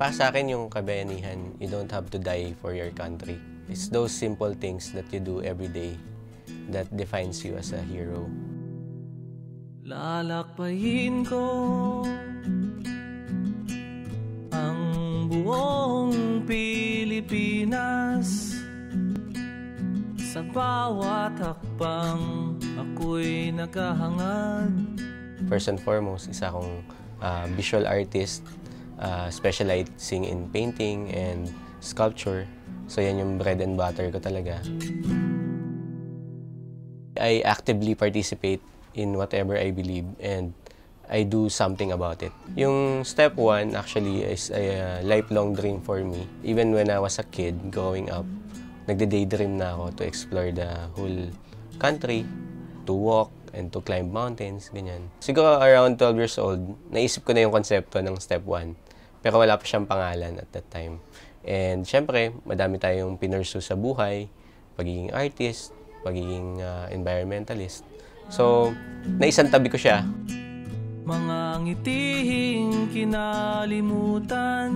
Para sa akin yung kabayanihan, you don't have to die for your country. It's those simple things that you do every day that defines you as a hero. Lalakbayin ko ang buong Pilipinas Sa bawat hakbang ako'y naghahangad First and foremost, isa akong uh, visual artist uh, specializing in painting and sculpture. So yan yung bread and butter ko talaga. I actively participate in whatever I believe and I do something about it. Yung step one actually is a lifelong dream for me. Even when I was a kid growing up, nagde-daydream na ako to explore the whole country, to walk and to climb mountains, ganyan. Siguro around 12 years old, naisip ko na yung konsepto ng step 1. Pero wala pa siyang pangalan at that time. And syempre, madami tayong pinursu sa buhay, pagiging artist, pagiging uh, environmentalist. So, naisantabi ko siya. Mga ngitihing kinalimutan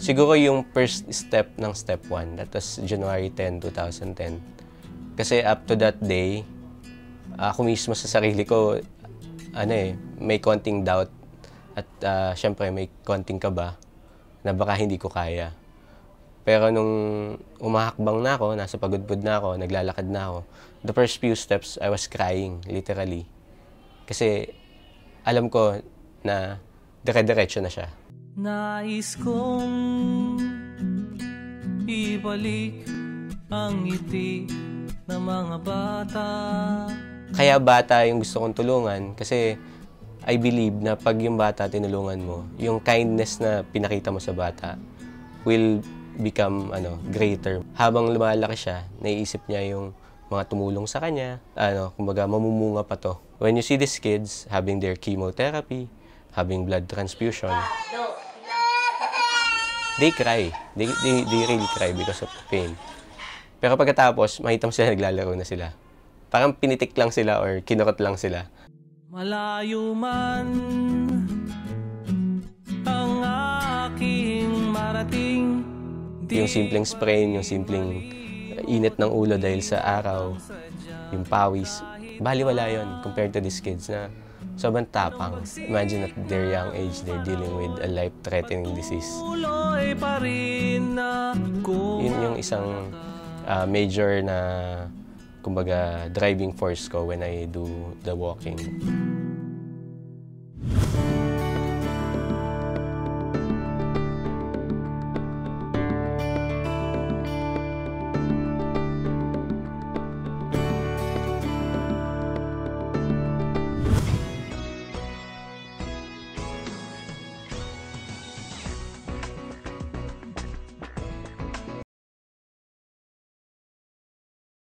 Siguro yung first step ng step 1, that was January 10, 2010. Kasi up to that day, ako mismo sa sarili ko, ano eh, may konting doubt at uh, syempre may konting kaba na baka hindi ko kaya. Pero nung umahakbang na ako, nasa pagudpud na ako, naglalakad na ako, the first few steps, I was crying, literally. Kasi alam ko na dire-diretso na siya. Nais kong ibalik ang ngiti ng mga bata. Kaya bata yung gusto kong tulungan kasi I believe na pag yung bata tinulungan mo, yung kindness na pinakita mo sa bata will become ano greater. Habang lumalaki siya, naiisip niya yung mga tumulong sa kanya, ano, kumbaga mamumunga pa to. When you see these kids having their chemotherapy, having blood transfusion, they cry. They, they, they really cry because of pain. Pero pagkatapos, makita mo sila naglalaro na sila. Parang pinitik lang sila or kinurot lang sila. Malayo man ang aking marating Yung simpleng sprain, yung simpleng init ng ulo dahil sa araw, yung pawis, baliwala yon compared to these kids na sobrang tapang. Imagine at their young age, they're dealing with a life-threatening disease. Yun yung isang uh, major na kumbaga driving force ko when I do the walking.